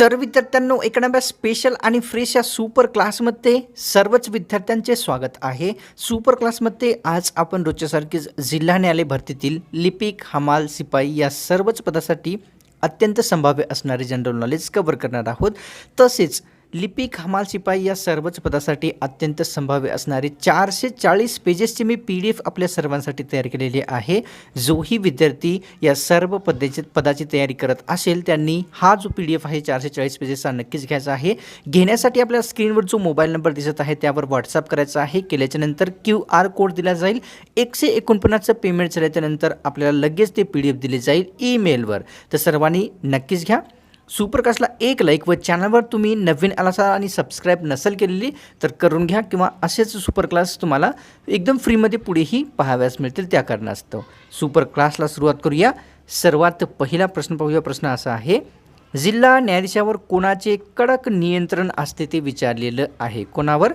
तर विद्यार्थ्यांनो नव्या स्पेशल आणि फ्रेश या सुपर क्लासमध्ये सर्वच विद्यार्थ्यांचे स्वागत आहे. सुपर क्लासमध्ये आज आपण रोजच्यासारखीच जिल्हा न्यायालय भरतीतील लिपिक हमाल सिपाई या सर्वच पदासाठी अत्यंत संभाव्य असणारे जनरल नॉलेज कव्हर करणार आहोत. तसेच लिपिक हमाल शिपाई या सर्वच पदासाठी अत्यंत संभाव्य असणारे चारशे चाळीस पेजेसची मी पी डी एफ आपल्या सर्वांसाठी तयार केलेली आहे. जोही विद्यार्थी या सर्व पदाची पदाची तयारी करत असेल त्यांनी हा जो पी डी एफ आहे चारशे चाळीस पेजेसचा नक्कीच घ्यायचा आहे. घेण्यासाठी आपल्या स्क्रीनवर जो मोबाईल नंबर दिसत आहे त्यावर व्हॉट्सअप करायचा आहे. केल्याच्यानंतर क्यू आर कोड दिला जाईल. एकशे एकोणपन्नासचं पेमेंट झाल्याच्यानंतर आपल्याला लगेच ते पी डी एफ दिले जाईल ईमेलवर. तर सर्वांनी नक्कीच घ्या. सुपरकास्टला एक लाईक व चॅनलवर तुम्ही नवीन आला असाल आणि सबस्क्राईब नसेल केलेली तर करून घ्या किंवा असेच सुपर क्लास तुम्हाला एकदम फ्रीमध्ये पुढेही पाहाव्यास मिळतील त्या कारणास्तव. सुपर क्लासला सुरुवात करूया. सर्वात पहिला प्रश्न पाहूया. प्रश्न असा आहे जिल्हा न्यायाधीशावर कोणाचे कडक नियंत्रण असते ते विचारलेलं आहे. कोणावर?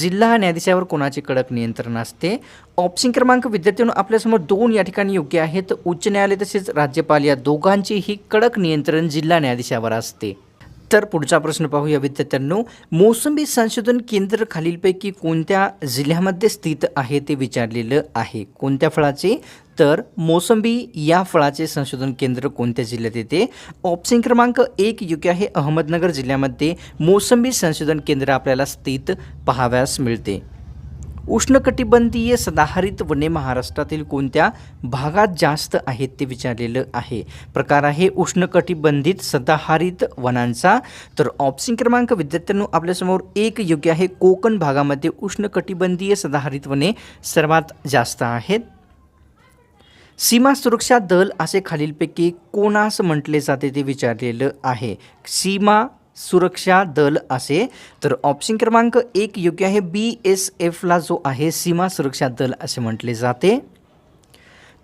जिल्हा न्यायाधीशावर कोणाचे कडक नियंत्रण असते? ऑप्शन क्रमांक विद्यार्थ्यांनो आपल्यासमोर दोन या ठिकाणी योग्य आहेत. उच्च न्यायालय तसेच राज्यपाल या दोघांचेही कडक नियंत्रण जिल्हा न्यायाधीशावर असते. तर पुढचा प्रश्न पाहूया विद्यार्थ्यांनो. मोसंबी संशोधन केंद्र खालीलपैकी कोणत्या जिल्ह्यामध्ये स्थित आहे ते विचारलेलं आहे. कोणत्या फळाचे? तर मोसंबी या फळाचे संशोधन केंद्र कोणत्या जिल्ह्यात येते? ऑप्शन क्रमांक एक योग्य आहे अहमदनगर जिल्ह्यामध्ये मोसंबी संशोधन केंद्र आपल्याला स्थित पाहाव्यास मिळते. उष्णकटिबंधीय सदाहरित वने महाराष्ट्रातील कोणत्या भागात जास्त आहेत ते विचारलेलं आहे. प्रकार आहे उष्णकटिबंधित सदाहरित वनांचा. तर ऑप्शन क्रमांक विद्यार्थ्यांनो आपल्यासमोर एक योग्य आहे. कोकण भागामध्ये उष्णकटिबंधीय सदाहरित वने सर्वात जास्त आहेत. सीमा सुरक्षा दल असे खालीलपैकी कोणास म्हटले जाते ते विचारलेलं आहे. सीमा सुरक्षा दल असे. तर ऑप्शन क्रमांक एक योग्य आहे. बी एस एफला जो आहे सीमा सुरक्षा दल असे म्हटले जाते.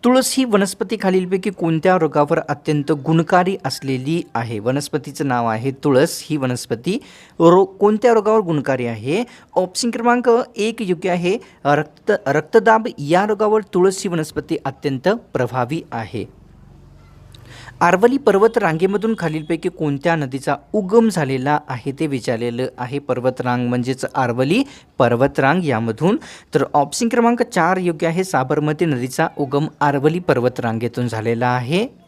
तुळस ही वनस्पती खालीलपैकी कोणत्या रोगावर अत्यंत गुणकारी असलेली आहे? वनस्पतीचं नाव आहे तुळस. ही वनस्पती रो कोणत्या रोगावर गुणकारी आहे? ऑप्शन क्रमांक एक योग्य आहे. रक्त रक्तदाब या रोगावर तुळस ही वनस्पती अत्यंत प्रभावी आहे. आरवली पर्वत रांगेमधून खालीलपैकी कोणत्या नदीचा उगम झालेला आहे ते विचारलेलं आहे. पर्वतरांग म्हणजेच आरवली पर्वतरांग यामधून. तर ऑप्शन क्रमांक चार योग्य आहे. साबरमती नदीचा उगम आरवली पर्वतरांगेतून झालेला आहे.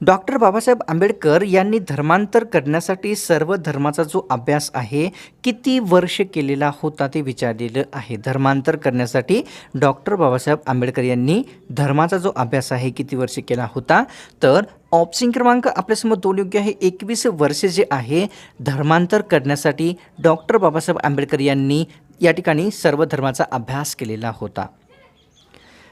डॉक्टर बाबासाहेब आंबेडकर यांनी धर्मांतर करण्यासाठी सर्व धर्माचा जो अभ्यास आहे किती वर्ष केलेला होता ते विचारलेलं आहे. धर्मांतर करण्यासाठी डॉक्टर बाबासाहेब आंबेडकर यांनी धर्माचा जो अभ्यास आहे किती वर्ष केला होता? तर ऑप्शन क्रमांक आपल्यासमोर दोन योग्य आहे. एकवीस वर्षे जे आहे धर्मांतर करण्यासाठी डॉक्टर बाबासाहेब आंबेडकर यांनी या ठिकाणी सर्व धर्माचा अभ्यास केलेला होता.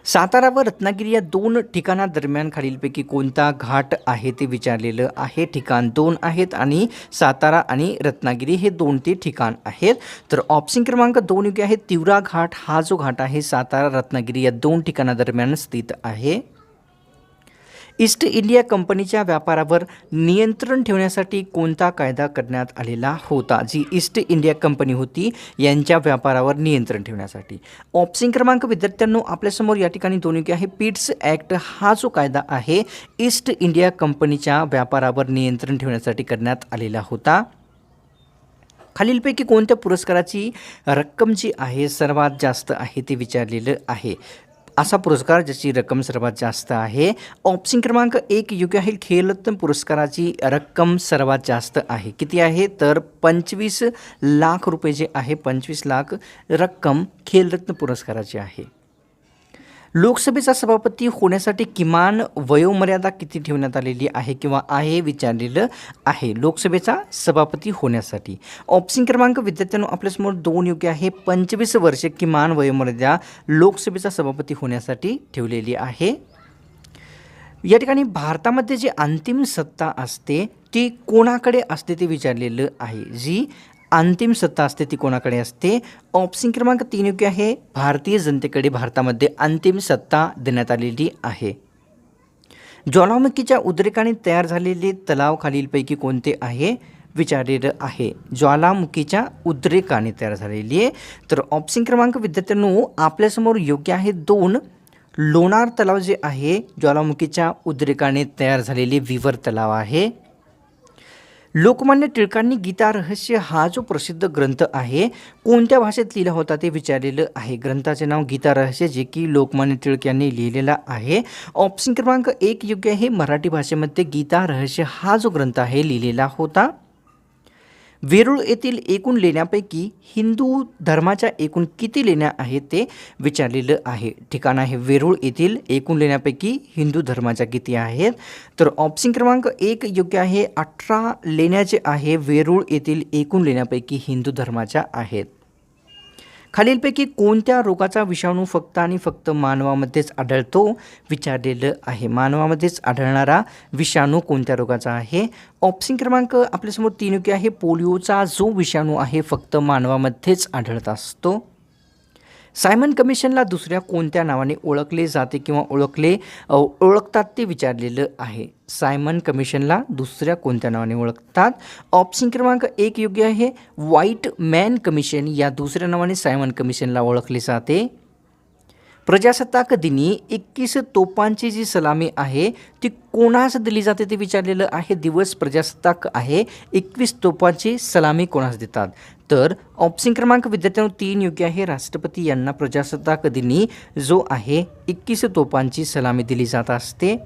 सातारा व रत्नागिरी या दोन ठिकाणादरम्यान खालीलपैकी कोणता घाट आहे ते विचारलेलं आहे. ठिकाण दोन आहेत आणि सातारा आणि रत्नागिरी हे दोन ते ठिकाण आहेत. तर ऑप्शन क्रमांक दोन योग्य आहे. तिवरा घाट हा जो घाट आहे सातारा रत्नागिरी या दोन ठिकाणादरम्यान स्थित आहे. ईस्ट इंडिया कंपनीच्या व्यापारावर नियंत्रण ठेवण्यासाठी कोणता कायदा करण्यात आलेला होता? जी ईस्ट इंडिया कंपनी होती यांच्या व्यापारावर नियंत्रण ठेवण्यासाठी. ऑप्शन क्रमांक विद्यार्थ्यांनो आपल्यासमोर या ठिकाणी दोन्ही आहे. पिट्स ॲक्ट हा जो कायदा आहे ईस्ट इंडिया कंपनीच्या व्यापारावर नियंत्रण ठेवण्यासाठी करण्यात आलेला होता. खालीलपैकी कोणत्या पुरस्काराची रक्कम जी आहे सर्वात जास्त आहे ते विचारलेलं आहे. असा पुरस्कार ज्याची रक्कम सर्वात जास्त आहे. ऑप्शन क्रमांक एक योग्य आहे खेलरत्न पुरस्काराची रक्कम सर्वात जास्त आहे. किती आहे? तर पंचवीस लाख रुपये जे आहे पंचवीस लाख रक्कम खेलरत्न पुरस्काराची आहे. लोकसभेचा सभापती होण्यासाठी किमान वयोमर्यादा किती ठेवण्यात आलेली आहे किंवा आहे विचारलेलं आहे? लोकसभेचा सभापती होण्यासाठी. ऑप्शन क्रमांक विद्यार्थ्यांनो आपल्यासमोर दोन योग्य आहे. पंचवीस वर्षे किमान वयोमर्यादा लोकसभेचा सभापती होण्यासाठी ठेवलेली आहे. या ठिकाणी भारतामध्ये जी अंतिम सत्ता असते ती कोणाकडे असते ते विचारलेलं आहे. जी अंतिम सत्ता असते ती कोणाकडे असते? ऑप्शन क्रमांक तीन योग्य आहे. भारतीय जनतेकडे भारतामध्ये अंतिम सत्ता देण्यात आलेली आहे. ज्वालामुखीच्या उद्रेकाने तयार झालेले तलाव खालीलपैकी कोणते आहे? विचारलेलं आहे. ज्वालामुखीच्या उद्रेकाने तयार झालेली आहे. तर ऑप्शन क्रमांक विद्यार्थ्यांनो आपल्यासमोर योग्य आहे दोन. लोणार तलाव जे आहे ज्वालामुखीच्या उद्रेकाने तयार झालेले विवर तलाव आहे. लोकमान्य टिळकांनी गीता रहस्य हा जो प्रसिद्ध ग्रंथ आहे कोणत्या भाषेत लिहिला होता ते विचारलेलं आहे. ग्रंथाचे नाव गीता रहस्य जे की लोकमान्य टिळक यांनी लिहिलेला आहे. ऑप्शन क्रमांक एक योग्य आहे. मराठी भाषेमध्ये गीता रहस्य हा जो ग्रंथ आहे लिहिलेला होता. वेरूळ येथील एकूण लेण्यापैकी हिंदू धर्माच्या एकूण किती लेण्या आहेत ते विचारलेलं आहे. ठिकाण आहे वेरूळ येथील एकूण लेण्यापैकी हिंदू धर्माच्या किती आहेत? तर ऑप्शन क्रमांक एक योग्य आहे. अठरा लेण्या जे आहे वेरूळ येथील एकूण लेण्यापैकी हिंदू धर्माच्या आहेत. खालीलपैकी कोणत्या रोगाचा विषाणू फक्त आणि फक्त मानवामध्येच आढळतो विचारलेलं आहे. मानवामध्येच आढळणारा विषाणू कोणत्या रोगाचा आहे? ऑप्शन क्रमांक आपल्यासमोर तीन योग्य आहे. पोलिओचा जो विषाणू आहे फक्त मानवामध्येच आढळत असतो. सायमन कमिशनला दुसऱ्या कोणत्या नावाने ओळखले जाते किंवा ओळखले ओळखतात ते विचारलेलं आहे. सायमन कमिशनला दुसऱ्या कोणत्या नावाने ओळखतात? ऑप्शन क्रमांक एक योग्य आहे. व्हाईट मॅन कमिशन या दुसऱ्या नावाने सायमन कमिशनला ओळखले जाते. प्रजासत्ताक दिनी एकवीस तोपांची जी सलामी आहे ती कोणास दिली जाते ते विचारलेलं आहे. दिवस प्रजासत्ताक आहे एकवीस तोपांची सलामी कोणास देतात? तर ऑप्शन क्रमांक विद्यार्थ्यांनो तीन योग्य आहे. राष्ट्रपती यांना प्रजासत्ताक दिनी जो आहे एकवीस तोपांची सलामी दिली जात असते.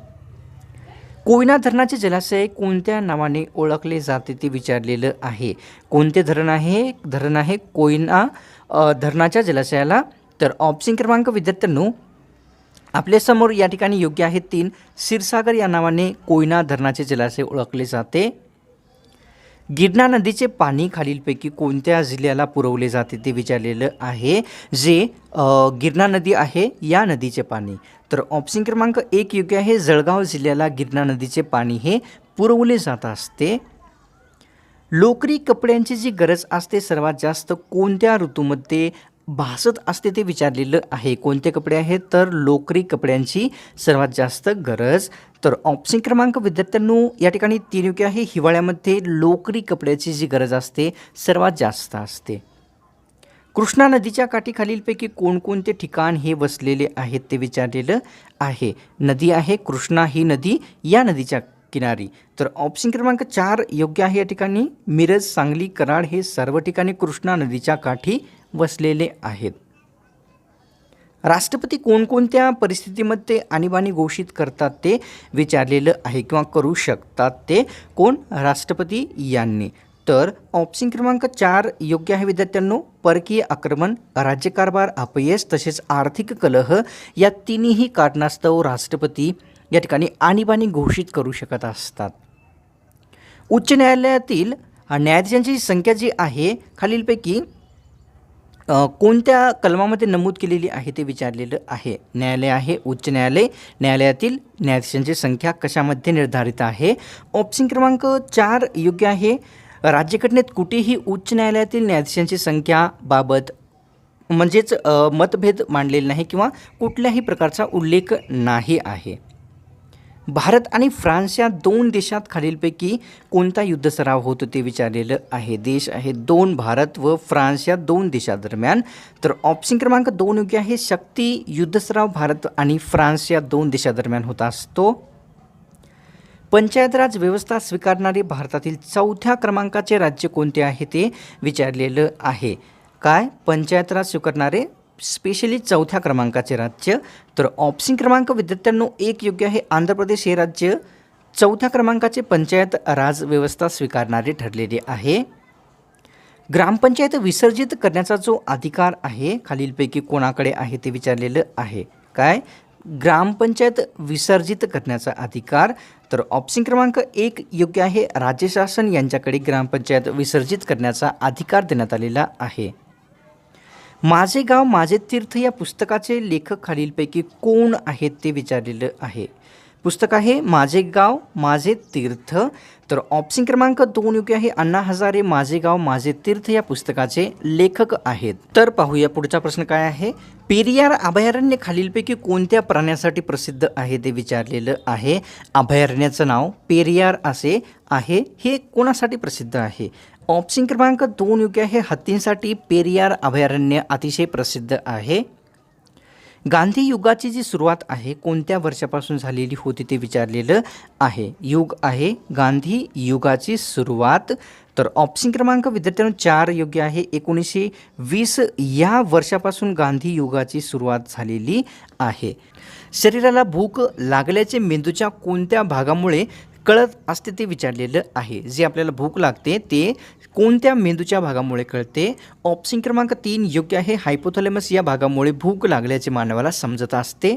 कोयना धरणाचे जलाशय कोणत्या नावाने ओळखले जाते ते विचारलेलं आहे. कोणते धरण आहे? धरण आहे कोयना धरणाच्या जलाशयाला तर ऑप्शन क्रमांक विद्यार्थ्यांनो आपल्यासमोर या ठिकाणी योग्य आहे तीन. क्षीरसागर या नावाने कोयना धरणाचे जलाशय ओळखले जाते. गिरणा नदीचे पाणी खालीलपैकी कोणत्या जिल्ह्याला पुरवले जाते ते विचारलेलं आहे. जे गिरणा नदी आहे या नदीचे पाणी. तर ऑप्शन क्रमांक एक योग्य आहे. जळगाव जिल्ह्याला गिरणा नदीचे पाणी हे पुरवले जात असते. लोकरी कपड्यांची जी गरज असते सर्वात जास्त कोणत्या ऋतूमध्ये भासत असते ते विचारलेलं आहे. कोणते कपडे आहेत? तर लोकरी कपड्यांची सर्वात जास्त गरज. तर ऑप्शन क्रमांक विद्यार्थ्यांनो या ठिकाणी तीन योग्य आहे. हिवाळ्यामध्ये लोकरी कपड्याची जी गरज असते सर्वात जास्त असते. कृष्णा नदीच्या काठी खालीलपैकी कोणकोणते ठिकाण हे वसलेले आहेत ते विचारलेलं आहे. नदी आहे कृष्णा ही नदी या नदीच्या किनारी. तर ऑप्शन क्रमांक चार योग्य आहे या ठिकाणी. मिरज सांगली कराड हे सर्व ठिकाणी कृष्णा नदीच्या काठी वसलेले आहेत. राष्ट्रपती कोणकोणत्या परिस्थितीमध्ये आणीबाणी घोषित करतात ते विचारलेलं आहे किंवा करू शकतात ते कोण? राष्ट्रपती यांनी. तर ऑप्शन क्रमांक चार योग्य आहे विद्यार्थ्यांनो. परकीय आक्रमण राज्यकारभार अपयश तसेच आर्थिक कलह या तिन्ही कारणास्तव राष्ट्रपती या ठिकाणी आणीबाणी घोषित करू शकत असतात. उच्च न्यायालयातील न्यायाधीशांची संख्या जी आहे खालीलपैकी कोणत्या कलमामध्ये नमूद केलेली आहे ते विचारलेलं आहे? न्यायालय आहे उच्च न्यायालय न्यायालयातील न्यायाधीशांची संख्या कशामध्ये निर्धारित आहे? ऑप्शन क्रमांक चार योग्य आहे. राज्यघटनेत कुठेही उच्च न्यायालयातील न्यायाधीशांची संख्या बाबत म्हणजेच मतभेद मांडलेला नाही किंवा कुठल्याही प्रकारचा उल्लेख नाही आहे. भारत आणि फ्रान्स या दोन देशात खालीलपैकी कोणता युद्ध सराव होतो ते विचारलेलं आहे. देश आहे दोन भारत व फ्रान्स या दोन देशादरम्यान तर ऑप्शन क्रमांक दोन योग्य आहे. शक्ती युद्ध सराव भारत आणि फ्रान्स या दोन देशादरम्यान होत असतो. पंचायत राज व्यवस्था स्वीकारणारे भारतातील चौथ्या क्रमांकाचे राज्य कोणते आहे ते विचारलेलं आहे. काय? पंचायत राज स्वीकारणारे स्पेशली चौथ्या क्रमांकाचे राज्य. तर ऑप्शन क्रमांक विद्यार्थ्यांनो एक योग्य आहे. आंध्र प्रदेश हे राज्य चौथ्या क्रमांकाचे पंचायत राज व्यवस्था स्वीकारणारे ठरलेले आहे. ग्रामपंचायत विसर्जित करण्याचा जो अधिकार आहे खालीलपैकी कोणाकडे आहे ते विचारलेलं आहे. काय? ग्रामपंचायत विसर्जित करण्याचा अधिकार. तर ऑप्शन क्रमांक एक योग्य आहे. राज्य शासन यांच्याकडे ग्रामपंचायत विसर्जित करण्याचा अधिकार देण्यात आलेला आहे. माझे गाव माझे तीर्थ या पुस्तकाचे लेखक खालीलपैकी कोण आहेत ते विचारलेलं आहे. पुस्तक आहे माझे गाव माझे तीर्थ. तर ऑप्शन क्रमांक दोन योग्य आहे. अण्णा हजारे माझे गाव माझे तीर्थ या पुस्तकाचे लेखक आहेत. तर पाहूया पुढचा प्रश्न काय आहे. पेरियार अभयारण्य खालीलपैकी कोणत्या प्राण्यासाठी प्रसिद्ध आहे ते विचारलेलं आहे. अभयारण्याचं नाव पेरियार असे आहे. हे कोणासाठी प्रसिद्ध आहे? ऑप्शन क्रमांक दोन योग्य आहे. हत्तींसाठी पेरियार अभयारण्य अतिशय प्रसिद्ध आहे. गांधी युगाची जी सुरुवात आहे कोणत्या वर्षापासून झालेली होती ते विचारलेलं आहे. युग आहे. गांधी युगाची सुरुवात. तर ऑप्शन क्रमांक विद्यार्थ्यांनो चार योग्य आहे. एकोणीसशे वीस या वर्षापासून गांधी युगाची सुरुवात झालेली आहे. शरीराला भूक लागल्याचे मेंदूच्या कोणत्या भागामुळे कळत असते ते विचारलेलं आहे. जे आपल्याला भूक लागते ते कोणत्या मेंदूच्या भागामुळे कळते? ऑप्शन क्रमांक तीन योग्य आहे. हायपोथॅलेमस या भागामुळे भूक लागल्याचे मानवाला समजत असते.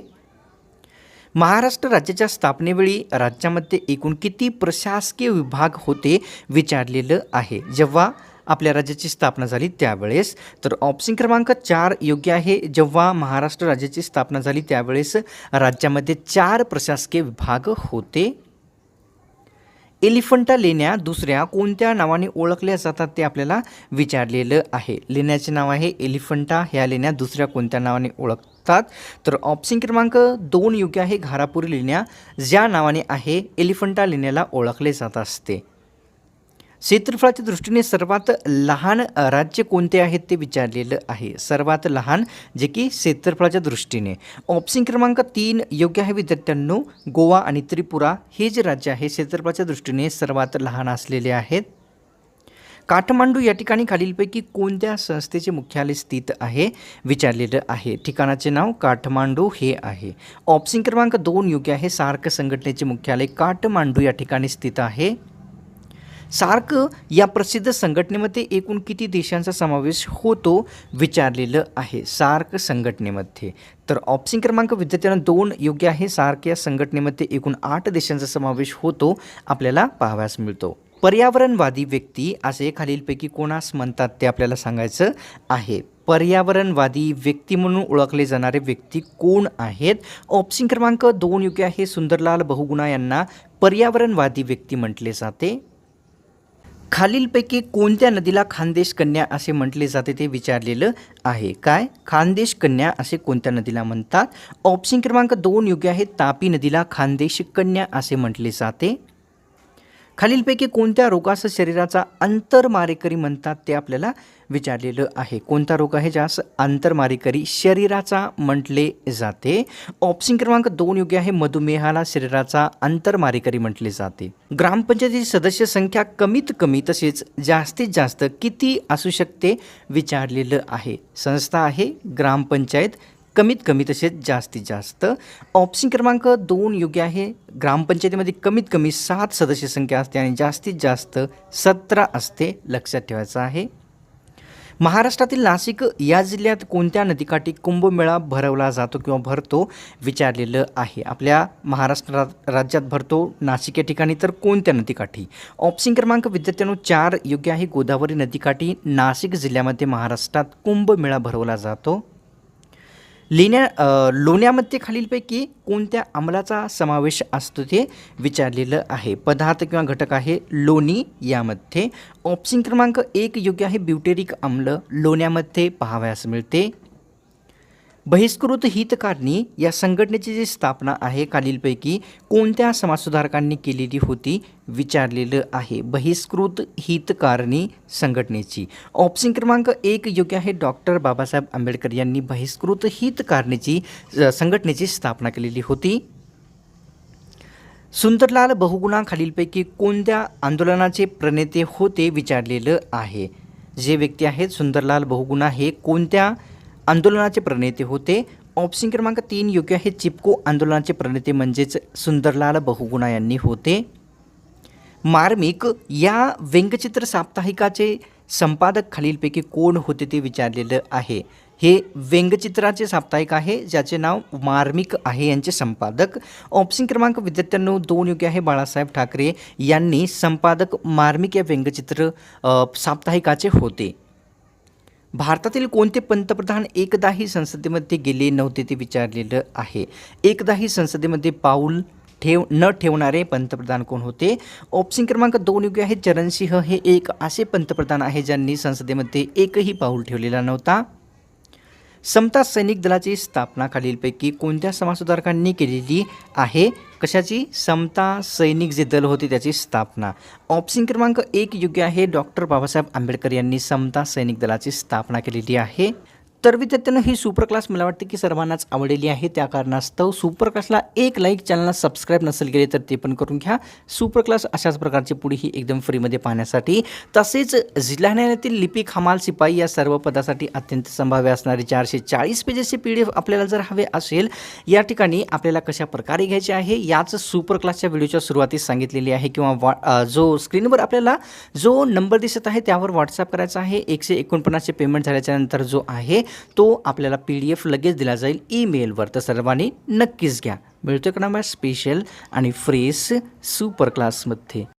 महाराष्ट्र राज्याच्या स्थापनेवेळी राज्यामध्ये एकूण किती प्रशासकीय विभाग होते विचारलेलं आहे. जेव्हा आपल्या राज्याची स्थापना झाली त्यावेळेस तर ऑप्शन क्रमांक चार योग्य आहे. जेव्हा महाराष्ट्र राज्याची स्थापना झाली त्यावेळेस राज्यामध्ये चार प्रशासकीय विभाग होते. एलिफंटा लेण्या दुसऱ्या कोणत्या नावाने ओळखल्या जातात ते आपल्याला विचारलेलं आहे. लेण्याचे नाव आहे एलिफंटा. ह्या लेण्या दुसऱ्या कोणत्या नावाने ओळखतात? तर ऑप्शन क्रमांक दोन योग्य आहे. घारापुरी लेण्या ज्या नावाने आहे एलिफंटा लेण्याला ओळखले जात असते. क्षेत्रफळाच्या दृष्टीने सर्वात लहान राज्य कोणते आहेत ते विचारलेलं आहे. सर्वात लहान जे की क्षेत्रफळाच्या दृष्टीने. ऑप्शन क्रमांक तीन योग्य आहे विद्यार्थ्यांनो गोवा आणि त्रिपुरा हे जे राज्य आहे क्षेत्रफळाच्या दृष्टीने सर्वात लहान असलेले आहेत. काठमांडू या ठिकाणी खालीलपैकी कोणत्या संस्थेचे मुख्यालय स्थित आहे विचारलेलं आहे. ठिकाणाचे नाव काठमांडू हे आहे. ऑप्शन क्रमांक दोन योग्य आहे सार्क संघटनेचे मुख्यालय काठमांडू या ठिकाणी स्थित आहे. सार्क या प्रसिद्ध संघटनेमध्ये एकूण किती देशांचा समावेश होतो विचारलेलं आहे. सार्क संघटनेमध्ये. तर ऑप्शन क्रमांक विद्यार्थ्यांना दोन योग्य आहे. सार्क या संघटनेमध्ये एकूण आठ देशांचा समावेश होतो. आपल्याला पाहाव्यास मिळतो. पर्यावरणवादी व्यक्ती असे खालीलपैकी कोणास म्हणतात ते आपल्याला सांगायचं आहे. पर्यावरणवादी व्यक्ती म्हणून ओळखले जाणारे व्यक्ती कोण आहेत? ऑप्शन क्रमांक दोन योग्य आहे. सुंदरलाल बहुगुणा यांना पर्यावरणवादी व्यक्ती म्हटले जाते. खालीलपैकी कोणत्या नदीला खानदेश कन्या असे म्हटले जाते ते विचारलेलं आहे? काय? खानदेश कन्या असे कोणत्या नदीला म्हणतात? ऑप्शन क्रमांक दोन योग्य आहे. तापी नदीला खानदेश कन्या असे म्हटले जाते. खालीलपैकी कोणत्या रोगास शरीराचा अंतरमारेकरी म्हणतात ते आपल्याला विचारलेलं आहे. कोणता रोग आहे ज्यास आंतरमारेकरी शरीराचा म्हटले जाते? ऑप्शन क्रमांक दोन योग्य आहे. मधुमेहाला शरीराचा अंतरमारेकरी म्हटले जाते. ग्रामपंचायतीची सदस्य संख्या कमीत कमी तसेच जास्तीत जास्त किती असू शकते? विचारलेलं आहे. संस्था आहे ग्रामपंचायत कमीत कमी तसेच जास्तीत जास्त. ऑप्शन क्रमांक दोन योग्य आहे. ग्रामपंचायतीमध्ये कमीत कमी सात सदस्य संख्या असते आणि जास्तीत जास्त सतरा असते लक्षात ठेवायचं आहे. महाराष्ट्रातील नाशिक या जिल्ह्यात कोणत्या नदीकाठी कुंभमेळा भरवला जातो किंवा भरतो विचारलेलं आहे. आपल्या महाराष्ट्र राज्यात भरतो नाशिक या ठिकाणी तर कोणत्या नदीकाठी? ऑप्शन क्रमांक विद्यार्थ्यांनो चार योग्य आहे. गोदावरी नदीकाठी नाशिक जिल्ह्यामध्ये महाराष्ट्रात कुंभमेळा भरवला जातो. लेण्या लोण्यामध्ये खालीलपैकी कोणत्या अंमलाचा समावेश असतो ते विचारलेलं आहे. पदार्थ किंवा घटक आहे लोणी यामध्ये ऑप्शन क्रमांक एक योग्य आहे ब्युटेरिक आम्ल लोण्यामध्ये पाहावयास मिळते. बहिष्कृत हितकारणी या संघटनेची जी स्थापना आहे खालीलपैकी कोणत्या समाजसुधारकांनी केलेली होती विचारलेलं आहे. बहिष्कृत हितकारणी संघटनेची. ऑप्शन क्रमांक एक योग्य आहे. डॉक्टर बाबासाहेब आंबेडकर यांनी बहिष्कृत हितकारणीची संघटनेची स्थापना केलेली होती. सुंदरलाल बहुगुणा खालीलपैकी कोणत्या आंदोलनाचे प्रणेते होते विचारलेलं आहे. जे व्यक्ती आहेत सुंदरलाल बहुगुणा हे कोणत्या आंदोलनाचे प्रणेते होते. ऑप्शन क्रमांक तीन योग्य आहे. चिपको आंदोलनाचे प्रणेते म्हणजेच सुंदरलाल बहुगुणा यांनी होते. मार्मिक या व्यंगचित्र साप्ताहिकाचे संपादक खालीलपैकी कोण होते ते विचारलेलं आहे. हे व्यंगचित्राचे साप्ताहिक आहे ज्याचे नाव मार्मिक आहे यांचे संपादक. ऑप्शन क्रमांक विद्यार्थ्यांनो दोन योग्य आहे. बाळासाहेब ठाकरे यांनी संपादक मार्मिक या व्यंगचित्र साप्ताहिकाचे होते. भारतातील कोणते पंतप्रधान एकदाही संसदेमध्ये गेले नव्हते ते विचारलेलं आहे. एकदाही संसदेमध्ये पाऊल ठेव न ठेवणारे पंतप्रधान कोण होते? ऑप्शन क्रमांक दोन योग्य आहे. चरणसिंह हे एक असे पंतप्रधान आहे ज्यांनी संसदेमध्ये एकही पाऊल ठेवलेला नव्हता. समता सैनिक दलाची स्थापना खालीलपैकी कोणत्या समाजसुधारकांनी केलेली आहे? कशाची? समता सैनिक जे दल होते त्याची स्थापना. ऑप्शन क्रमांक एक योग्य आहे. डॉक्टर बाबासाहेब आंबेडकर यांनी समता सैनिक दलाची स्थापना केलेली आहे. तर विद्यार्थ्यांना ही सुपर क्लास मला वाटते की सर्वांनाच आवडलेली आहे. त्या कारणास्तव सुपर क्लासला एक लाईक चॅनलला सबस्क्राईब नसेल केले तर ते पण करून घ्या. सुपर क्लास अशाच प्रकारचे पुढेही एकदम फ्रीमध्ये पाहण्यासाठी. तसेच जिल्हा न्यायालयातील लिपिक हमाल सिपाई या सर्व पदासाठी अत्यंत संभाव्य असणारे चारशे चाळीस पेजेसचे पी डी एफ आपल्याला जर हवे असेल या ठिकाणी आपल्याला कशा प्रकारे घ्यायचे आहे याच सुपर क्लासच्या व्हिडिओच्या सुरुवातीस सांगितलेली आहे किंवा वा जो स्क्रीनवर आपल्याला जो नंबर दिसत आहे त्यावर व्हॉट्सअप करायचा आहे. एकशे एकोणपन्नासचे पेमेंट झाल्याच्यानंतर जो आहे तो आपल्याला पी डी एफ लगेच दिला जाईल ईमेलवर. तर सर्वांनी नक्कीच घ्या. मिळतो का ना स्पेशल आणि फ्रेश सुपर क्लासमध्ये